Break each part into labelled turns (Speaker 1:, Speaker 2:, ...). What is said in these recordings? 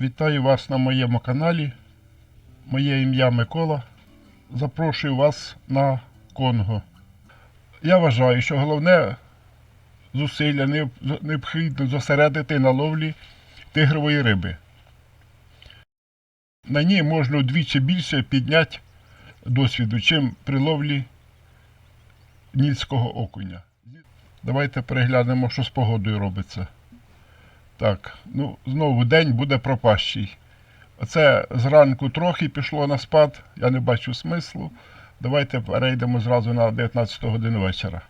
Speaker 1: Вітаю вас на моєму каналі. Моє ім'я Микола. Запрошую вас на Конго. Я вважаю, що головне зусилля необхідно зосередити на ловлі тигрової риби. На ній можна вдвічі більше підняти досвіду, чим при ловлі нільського окуня. Давайте переглянемо, що з погодою робиться. Так, ну знову день буде пропащий. Оце зранку трохи пішло на спад, я не бачу смислу. Давайте перейдемо зразу на 19 годину вечора.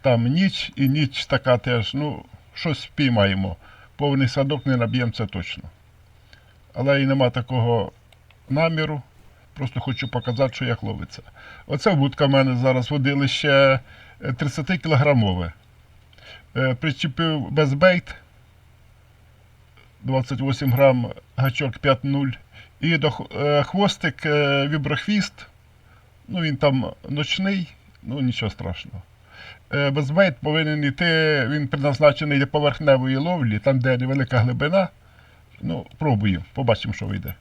Speaker 1: Там ніч і ніч така теж, ну, щось спіймаємо. Повний садок не наб'ємо це точно. Але і нема такого наміру. Просто хочу показати, що як ловиться. Оце вудка в мене зараз водилище 30 кілограмове. Е, Причепив безбейт 28 грам гачок 5.0. І до е, хвостик е, віброхвіст. Ну він там ночний, ну нічого страшного. Безбейт повинен йти, він предназначений для поверхневої ловлі, там де невелика глибина. Ну, пробую, побачимо, що вийде.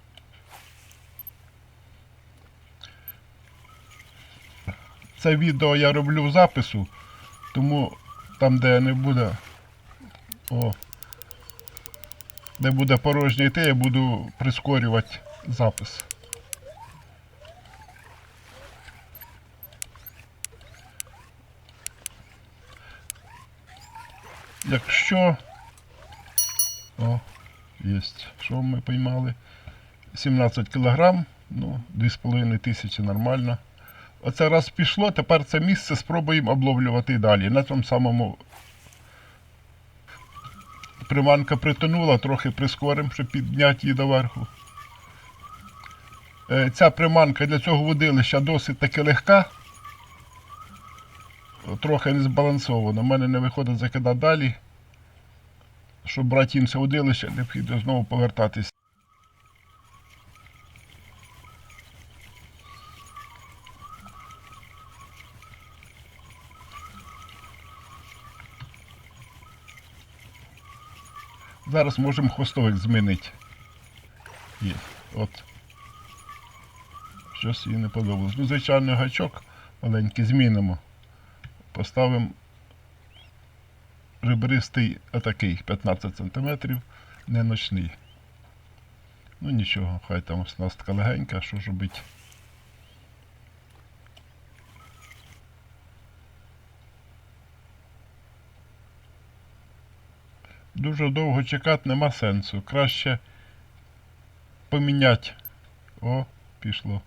Speaker 1: Це відео я роблю в запису, тому там, де не буде. О, де буде порожнє йти, я буду прискорювати запис. Якщо. О, є. Що ми поймали? 17 кілограм, ну, 2,5 тисячі нормально. Оце раз пішло, тепер це місце спробуємо обловлювати далі. На тому самому приманка притонула, трохи прискоримо, щоб підняти її доверху. Е, Ця приманка для цього водилища досить таки легка. Трохи не збалансована. У мене не виходить закидати далі. Щоб брати інше водилище, необхідно знову повертатись. Зараз можемо хвостовик змінити. Є. От. Щось їй не подобалось. Ну, звичайно, гачок маленький змінимо. Поставимо ребристий отакий 15 см, не ночний. Ну нічого, хай там оснастка легенька, що ж робити. Дуже довго чекати нема сенсу. Краще поміняти. О, пішло.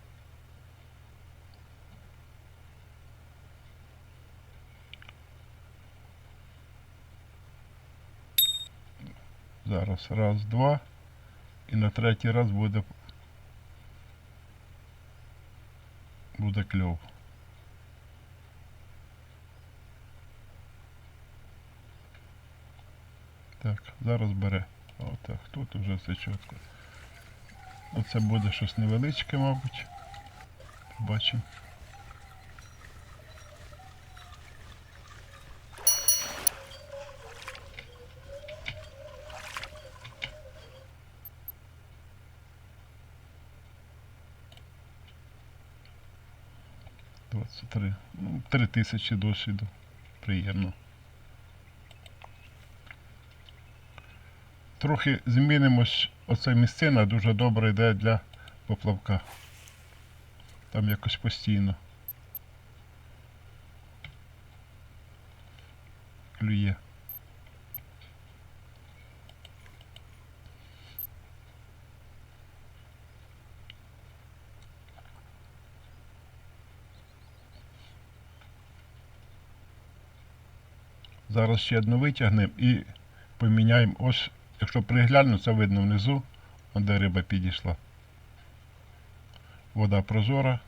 Speaker 1: Зараз раз, два. І на третій раз буде. Буде кльов. Так, зараз бере. Отак, тут вже все чітко. Оце буде щось невеличке, мабуть. Побачимо. Двадцять три. Ну, три тисячі досвіду. Приємно. Трохи змінимось. Оця місцина дуже добра йде для поплавка. Там якось постійно. Клює. Зараз ще одну витягнемо і поміняємо ось, якщо пригляну, це видно внизу, де риба підійшла. Вода прозора.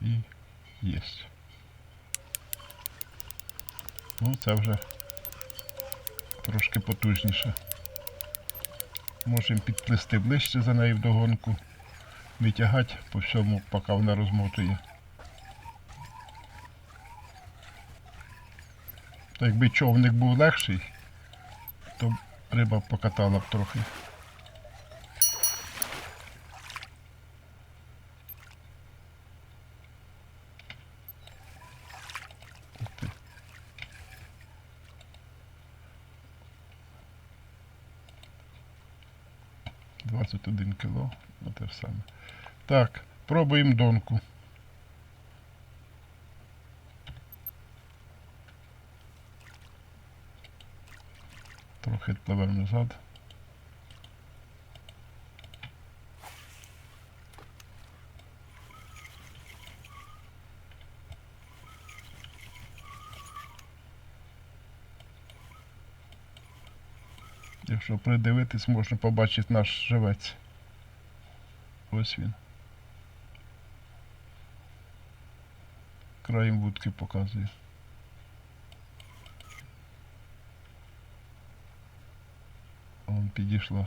Speaker 1: І єсть. Ну, це вже Трошки потужніше. Можемо підплисти ближче за нею вдогонку. витягати тягати по всьому, поки вона розмотує. Та якби човник був легший, то риба покатала б трохи. 21 кг на те ж саме. Так, пробуємо донку. Трохи плавемо назад. Якщо придивитись, можна побачити наш живець. Ось він. Краєм вудки показує. Он підійшла.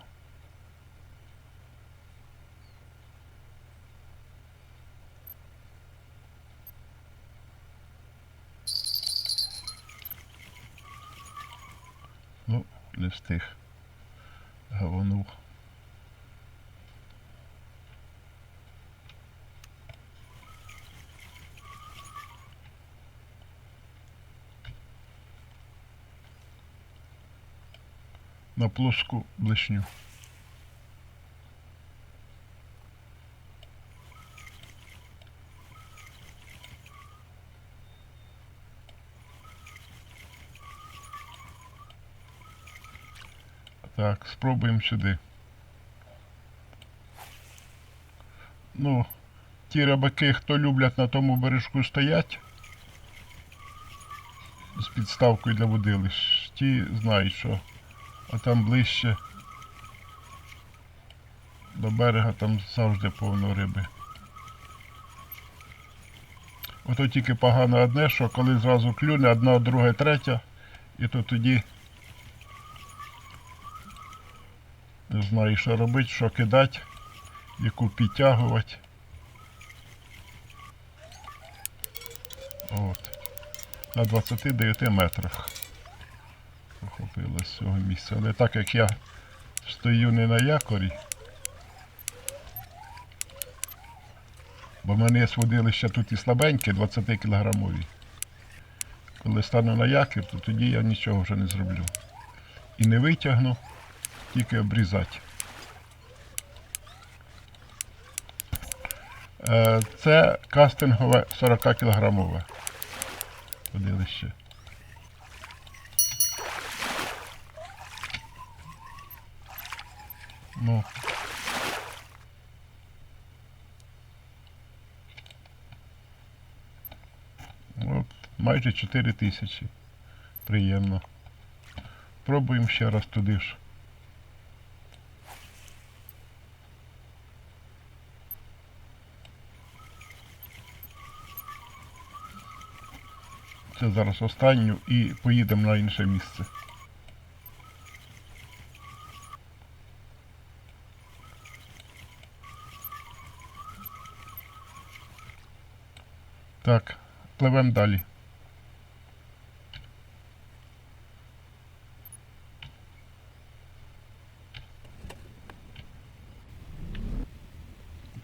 Speaker 1: Ну, не встиг. На плоску блешню. Так, спробуємо сюди. Ну, ті рибаки, хто люблять на тому бережку стоять з підставкою для водилищ, ті знають, що а там ближче до берега там завжди повно риби. Ото тільки погано одне, що коли зразу клюне одна, друга, третя, і то тоді не знаю, що робити, що кидати, яку підтягувати. От. На 29 метрах охопила з цього місця. Але так як я стою не на якорі, бо в мене є водилища тут і слабенькі, 20 кілограмові. Коли стану на якір, то тоді я нічого вже не зроблю. І не витягну, тільки обрізати. Е, Це кастингове 40 кілограмове водилище. Ну. От, майже 4 тисячі. Приємно. Пробуємо ще раз туди ж. Це зараз останню і поїдемо на інше місце. Так, пливемо далі.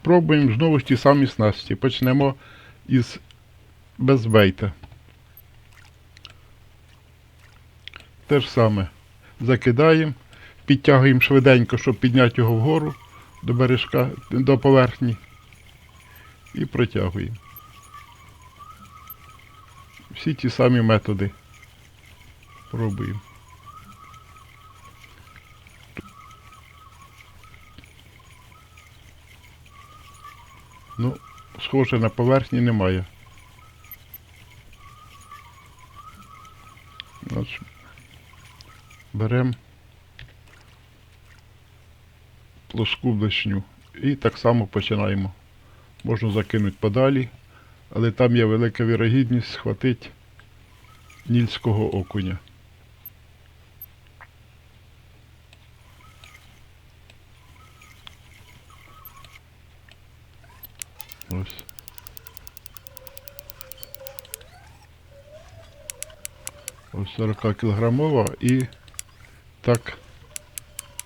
Speaker 1: Пробуємо знову ж ті самі снасті. Почнемо із безбейта. Те ж саме. Закидаємо, підтягуємо швиденько, щоб підняти його вгору до бережка, до поверхні. І протягуємо. Всі ті самі методи. Пробуємо. Ну, схоже, на поверхні немає. Беремо плоску блешню і так само починаємо. Можна закинути подалі, але там є велика вірогідність схватить нільського окуня. Ось. Ось 40 кілограмова і так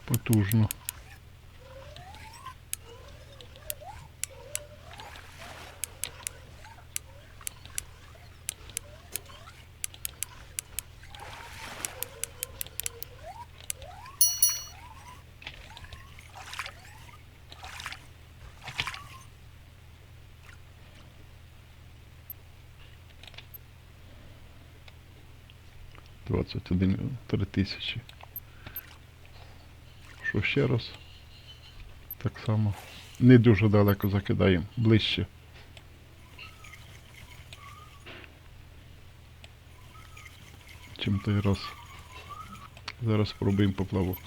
Speaker 1: потужно. Двадцять один три тисячі. Що ще раз? Так само. Не дуже далеко закидаємо, ближче. Чим той раз. Зараз спробуємо поплавок.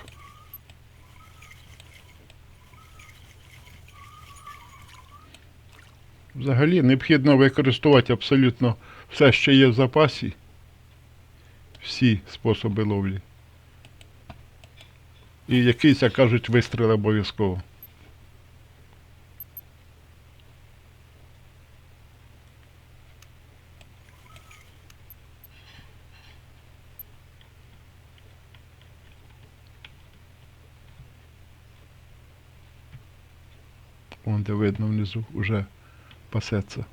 Speaker 1: Взагалі необхідно використовувати абсолютно все, що є в запасі. Всі способи ловлі. І якийсь, як кажуть, вистріл обов'язково. Вон де видно внизу уже пасеться.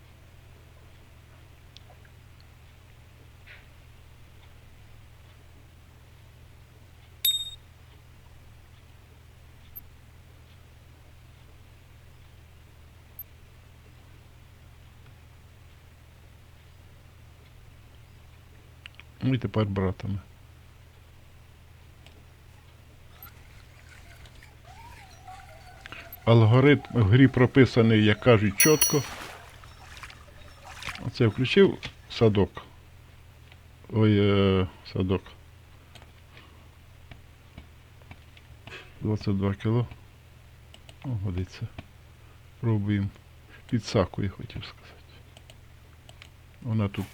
Speaker 1: Ну і тепер братами. Алгоритм в грі прописаний, як кажуть, чітко. Оце я включив садок. Ой, е, садок. 22 кіло. О, годиться. Пробуємо. Підсакує, хотів сказати. Вона тут,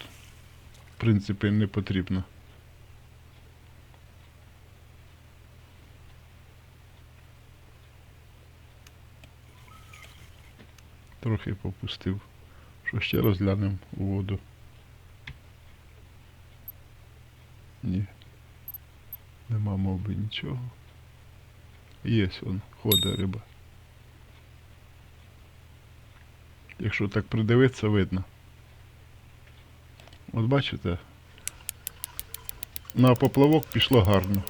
Speaker 1: в принципі, не потрібна. Трохи попустив. Що ще розглянемо у воду. Ні. Нема мов би нічого. Є он, ходить риба. Якщо так придивитися, видно. От бачите, на поплавок пішло гарно,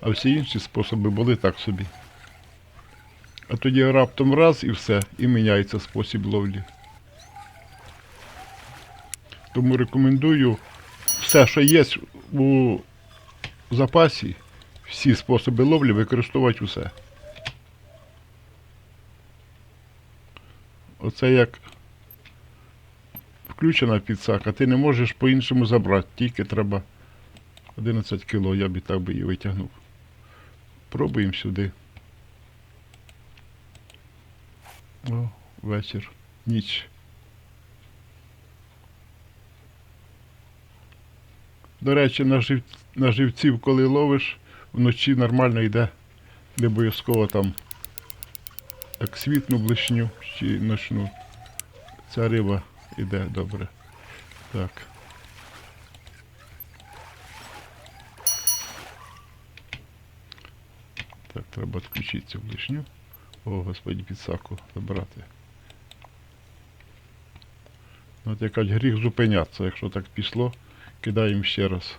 Speaker 1: а всі інші способи були так собі. А тоді раптом раз і все, і міняється спосіб ловлі. Тому рекомендую все, що є у запасі, всі способи ловлі використовувати усе. Оце як включена підсака, ти не можеш по-іншому забрати, тільки треба 11 кіло, я б і так би її витягнув. Пробуємо сюди. О, вечір, ніч. До речі, на, жив... на живців, коли ловиш, вночі нормально йде. Не обов'язково там як світну блишню чи ночну. Ця риба йде добре. Так. Так, треба відключити цю блишню. О, господі, підсаку забрати. Ну, От якась гріх зупинятися, якщо так пішло, кидаємо ще раз.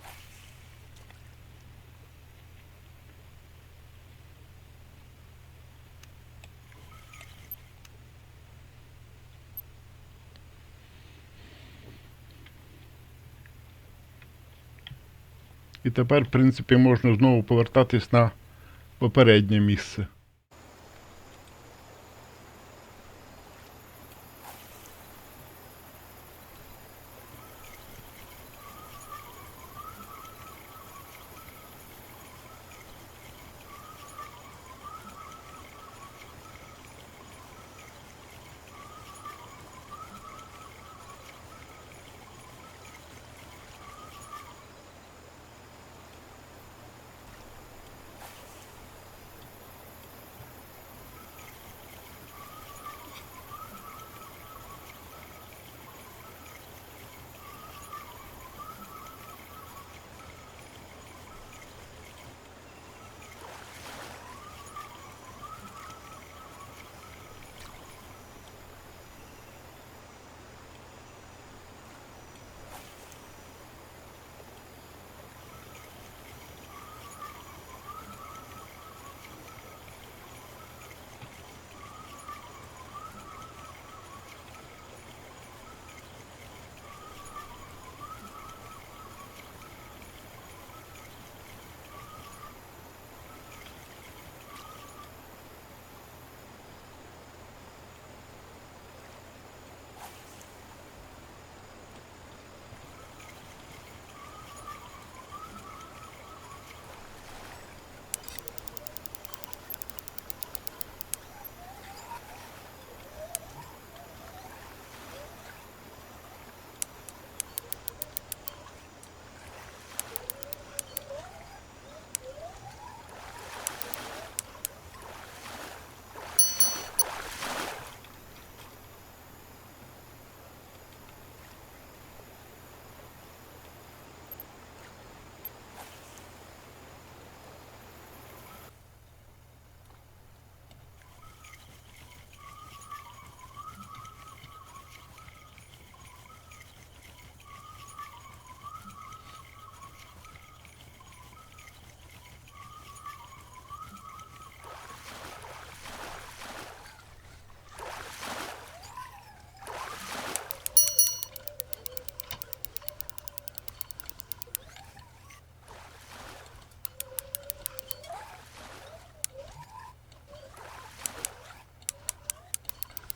Speaker 1: І тепер, в принципі, можна знову повертатись на попереднє місце.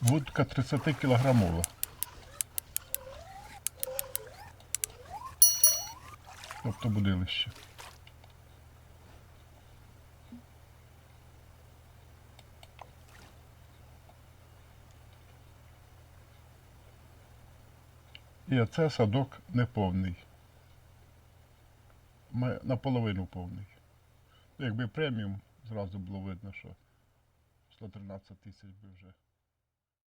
Speaker 1: Вудка 30 кілограмова. Тобто будилище. І оце садок неповний. Наполовину повний. Якби преміум, зразу було видно, що 113 тисяч би вже.